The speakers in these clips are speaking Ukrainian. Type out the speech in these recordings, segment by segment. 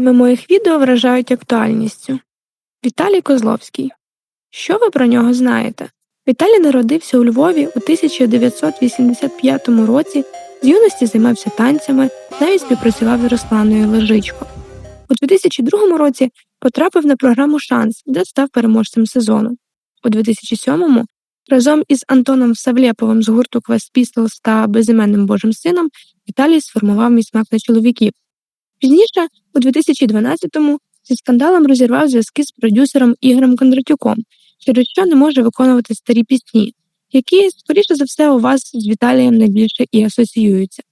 Теми моїх відео вражають актуальністю. Віталій Козловський. Що ви про нього знаєте? Віталій народився у Львові у 1985 році, з юності займався танцями, навіть співпрацював з Русланою Лежичко. У 2002 році потрапив на програму Шанс, де став переможцем сезону. У 2007-му разом із Антоном Савлєповим з гурту Quest Pistols та безіменним Божим сином Віталій сформував мій смак на чоловіків. Пізніше, у 2012-му, зі скандалом розірвав зв'язки з продюсером Ігорем Кондратюком, через що не може виконувати старі пісні, які, скоріше за все, у вас з Віталієм найбільше і асоціюються.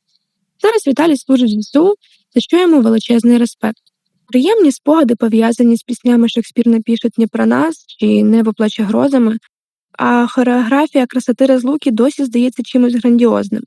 Зараз Віталій служить в ЗСУ, за що йому величезний респект. Приємні спогади пов'язані з піснями Шекспір напише не про нас чи Небо плаче грозами, а хореографія красоти розлуки досі здається чимось грандіозним.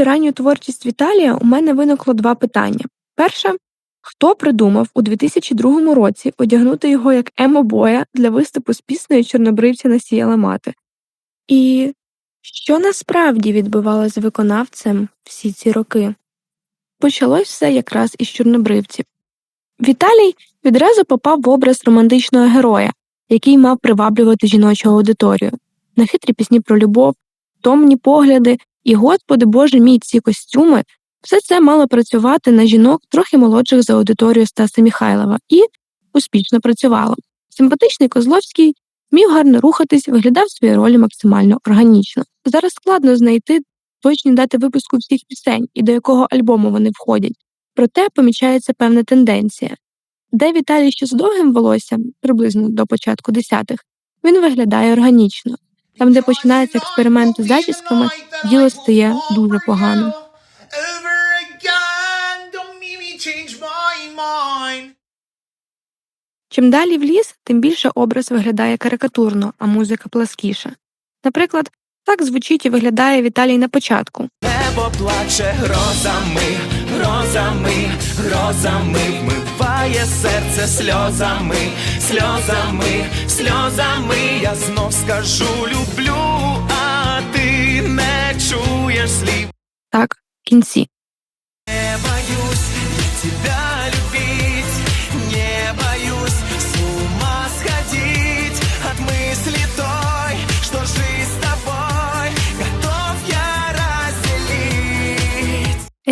Досліджуючи ранню творчість Віталія, у мене виникло два питання. Перше, хто придумав у 2002 році одягнути його як емо-боя для виступу з піснею Чорнобривця насіяла мати? І що насправді відбувалося з виконавцем всі ці роки? Почалось все якраз із чорнобривців. Віталій відразу попав в образ романтичного героя, який мав приваблювати жіночу аудиторію, на хитрі пісні про любов, томні погляди і, Господи Боже мій, ці костюми все це мало працювати на жінок трохи молодших за аудиторію Стаса Міхайлова і успішно працювало. Симпатичний Козловський вмів гарно рухатись, виглядав свої ролі максимально органічно. Зараз складно знайти точні дати випуску всіх пісень і до якого альбому вони входять, проте помічається певна тенденція. Де Віталій ще з довгим волоссям, приблизно до початку десятих, він виглядає органічно. Там, де починаються експерименти з зачісками, діло стає дуже погано. Чим далі в ліс, тим більше образ виглядає карикатурно, а музика пласкіша. Наприклад, так звучить і виглядає Віталій на початку. Небо плаче грозами, грозами, грозами, вмиває серце сльозами, сльозами, сльозами. Я знов скажу люблю, а ти не чуєш слів. Так, в кінці.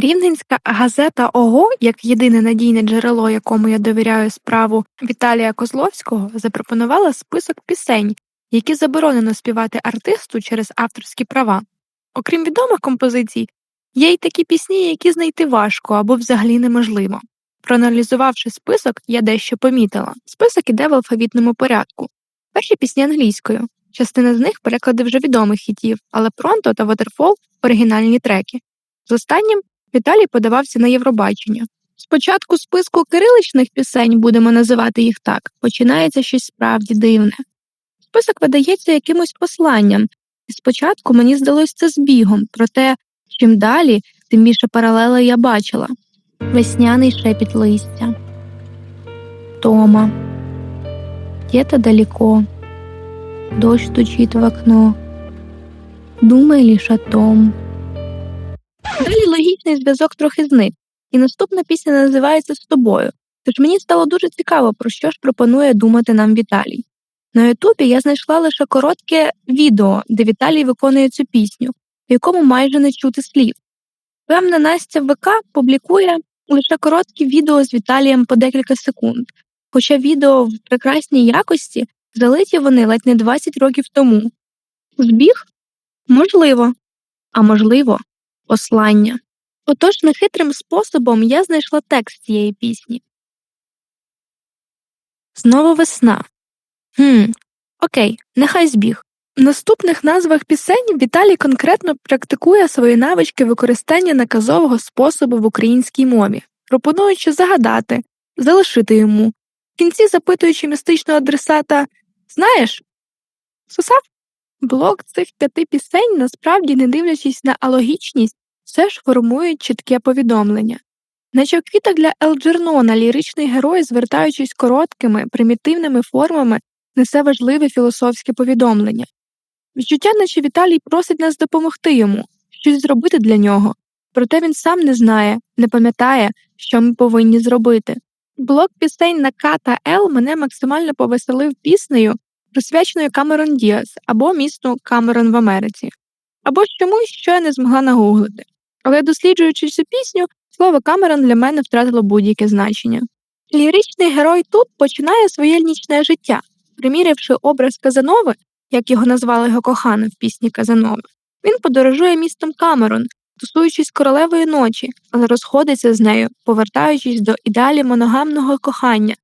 Рівненська газета ОГО, як єдине надійне джерело, якому я довіряю справу Віталія Козловського, запропонувала список пісень, які заборонено співати артисту через авторські права. Окрім відомих композицій, є й такі пісні, які знайти важко або взагалі неможливо. Проаналізувавши список, я дещо помітила. Список іде в алфавітному порядку. Перші пісні англійською. Частина з них переклади вже відомих хітів, але Пронто та Waterfall – оригінальні треки. З останнім Віталій подавався на Євробачення. Спочатку списку кириличних пісень, будемо називати їх так, починається щось справді дивне. Список видається якимось посланням, і спочатку мені здалось це збігом, проте чим далі, тим більше паралелей я бачила. Весняний шепіт листя. Тома. Где-то далеко. Дождь стучит в окно. Думай лишь о том. Далі зв'язок трохи зник, і наступна пісня називається з тобою. Тож мені стало дуже цікаво, про що ж пропонує думати нам Віталій. На Ютубі я знайшла лише коротке відео, де Віталій виконує цю пісню, в якому майже не чути слів. Певна Настя ВК публікує лише короткі відео з Віталієм по декілька секунд, хоча відео в прекрасній якості залиті вони ледь не 20 років тому. Збіг? Можливо, а можливо, послання. Отож, нехитрим способом я знайшла текст цієї пісні. Знову весна. Хм, окей, нехай збіг. В наступних назвах пісень Віталій конкретно практикує свої навички використання наказового способу в українській мові, пропонуючи загадати, залишити йому, в кінці запитуючи містичного адресата Знаєш? Сусав? Блок цих п'яти пісень, насправді, не дивлячись на алогічність, все ж формують чітке повідомлення. Наче в квітах для Елджернона ліричний герой, звертаючись короткими, примітивними формами, несе важливе філософське повідомлення. Відчуття, наче Віталій просить нас допомогти йому, щось зробити для нього, проте він сам не знає, не пам'ятає, що ми повинні зробити. Блок пісень на К та Л мене максимально повеселив піснею, присвяченою Камерон Діас або місту Камерон в Америці, або чомусь, що я не змогла нагуглити. Але досліджуючи цю пісню, слово Камерон для мене втратило будь-яке значення. Ліричний герой тут починає своє нічне життя, примірявши образ Казанови, як його назвала його кохана в пісні Казанова. Він подорожує містом Камерон, тусуючись королевої ночі, але розходиться з нею, повертаючись до ідеалі моногамного кохання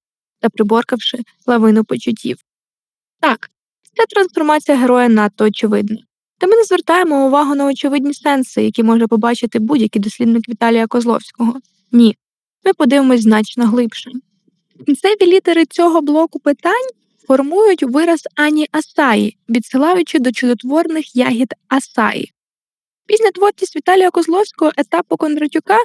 та приборкавши лавину почуттів. Так, ця трансформація героя надто очевидна. Та ми не звертаємо увагу на очевидні сенси, які може побачити будь-який дослідник Віталія Козловського. Ні, ми подивимось значно глибше. Кінцеві літери цього блоку питань формують вираз Ані Асаї, відсилаючи до чудотворних ягід Асаї. Після творчість Віталія Козловського етапу Кондратюка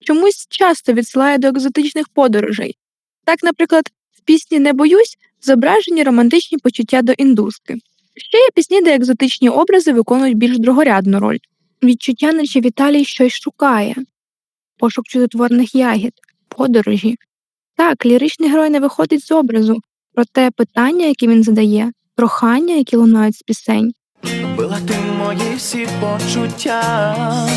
чомусь часто відсилає до екзотичних подорожей. Так, наприклад, в пісні Не боюсь зображені романтичні почуття до індуски. Ще є пісні, де екзотичні образи виконують більш другорядну роль. Відчуття, наче Віталій щось шукає, пошук чудотворних ягід, подорожі. Так, ліричний герой не виходить з образу, проте питання, які він задає, прохання, які лунають з пісень, Била ти мої всі почуття.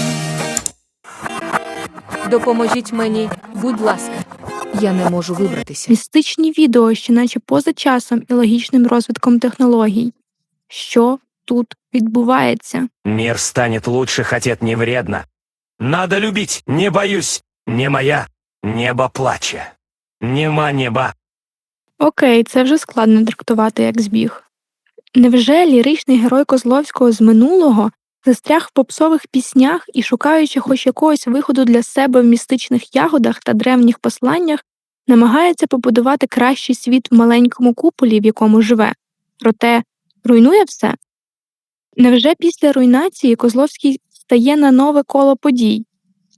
Допоможіть мені, будь ласка. Я не можу вибратися. містичні відео, що наче поза часом і логічним розвитком технологій. Що тут відбувається? Мир станет лучше, хоть это не вредно. Надо любить, не боюсь. Не моя, небо плаче. Нема неба. Окей, це вже складно трактувати як збіг. Невже ліричний герой Козловського з минулого застряг в попсових піснях і, шукаючи хоч якогось виходу для себе в містичних ягодах та древніх посланнях, намагається побудувати кращий світ в маленькому куполі, в якому живе, проте руйнує все? Невже після руйнації Козловський стає на нове коло подій,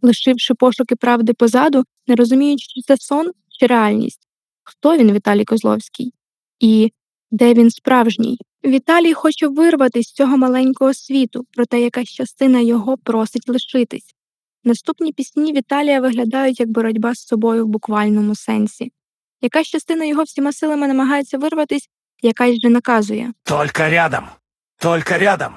лишивши пошуки правди позаду, не розуміючи, чи це сон чи реальність? Хто він, Віталій Козловський? І де він справжній? Віталій хоче вирватися з цього маленького світу, проте якась частина його просить лишитись. Наступні пісні Віталія виглядають як боротьба з собою в буквальному сенсі. Якась частина його всіма силами намагається вирватись, якась же наказує. Только рядом. Только рядом.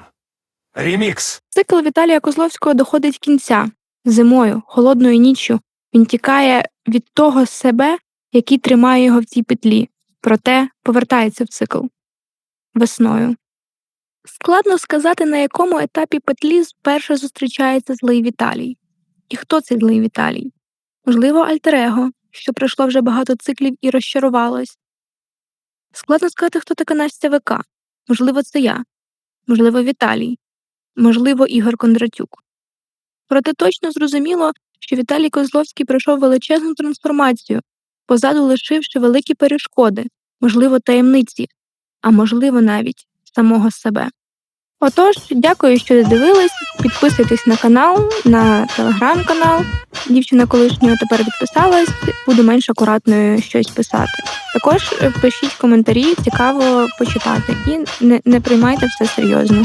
Ремикс. Цикл Віталія Козловського доходить кінця. Зимою, холодною ніччю він тікає від того себе, який тримає його в цій петлі, проте повертається в цикл весною. Складно сказати, на якому етапі петлі вперше зустрічається злий Віталій. І хто цей злий Віталій? Можливо, Альтерего, що пройшло вже багато циклів і розчарувалось. Складно сказати, хто така Настя ВК. Можливо, це я, можливо, Віталій, можливо, Ігор Кондратюк. Проте точно зрозуміло, що Віталій Козловський пройшов величезну трансформацію, позаду лишивши великі перешкоди, можливо, таємниці, а можливо, навіть самого себе. Отож, дякую, що дивились. Підписуйтесь на канал, на телеграм-канал. Дівчина колишнього тепер відписалась, буду менш акуратною щось писати. Також е, пишіть коментарі, цікаво почитати, і не, не приймайте все серйозно.